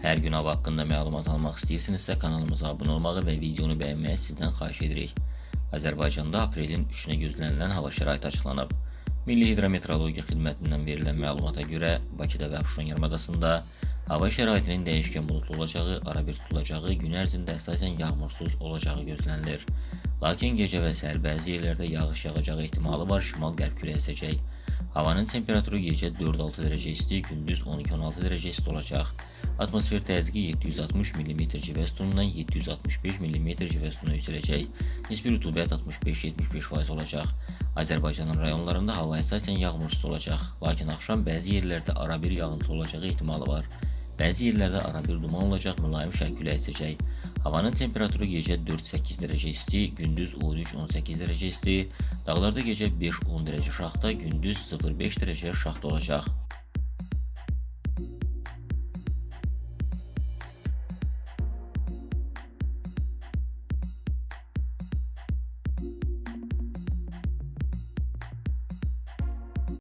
Hər gün hava haqqında məlumat almaq istəyirsinizsə kanalımıza abunə olmağı və videonu bəyənməyi sizdən xahiş edirik. Azərbaycanda aprelin 3-nə gözlənilən hava şəraiti açıqlanıb. Milli Hidrometeorologiya Xidmətindən verilən məlumata görə Bakıda və Abşeron yarımadasında hava şəraitinin dəyişkən buludlu olacağı, arabir tutulacağı, gün ərzində əsasən yağmursuz olacağı gözlənilir. Lakin gecə və səhər bəzi yerlərdə yağış yağacağı ehtimalı var, şimal-qərb küləyi əsəcək. Havanın temperaturu gecə 4-6 dərəcə isti, gündüz 12-16 dərəcə isti olacaq. Atmosfer təzyiqi 760 mm civə sütunundan 765 mm civə sütununa yüksələcək. Nisbi rütubət 65-75% olacaq. Azərbaycanın rayonlarında hava əsasən yağmursuz olacaq, lakin axşam bəzi yerlərdə arabir yağıntı olacağı ehtimalı var. Bəzi yerlərdə arabir duman olacaq, mülayim şərq küləyi əsəcək. Havanın temperaturu gecə 4-8 dərəcə isti, gündüz 13-18 dərəcə isti, dağlarda gecə 5-10 dərəcə şaxta, gündüz 0-5 dərəcə şaxta olacaq.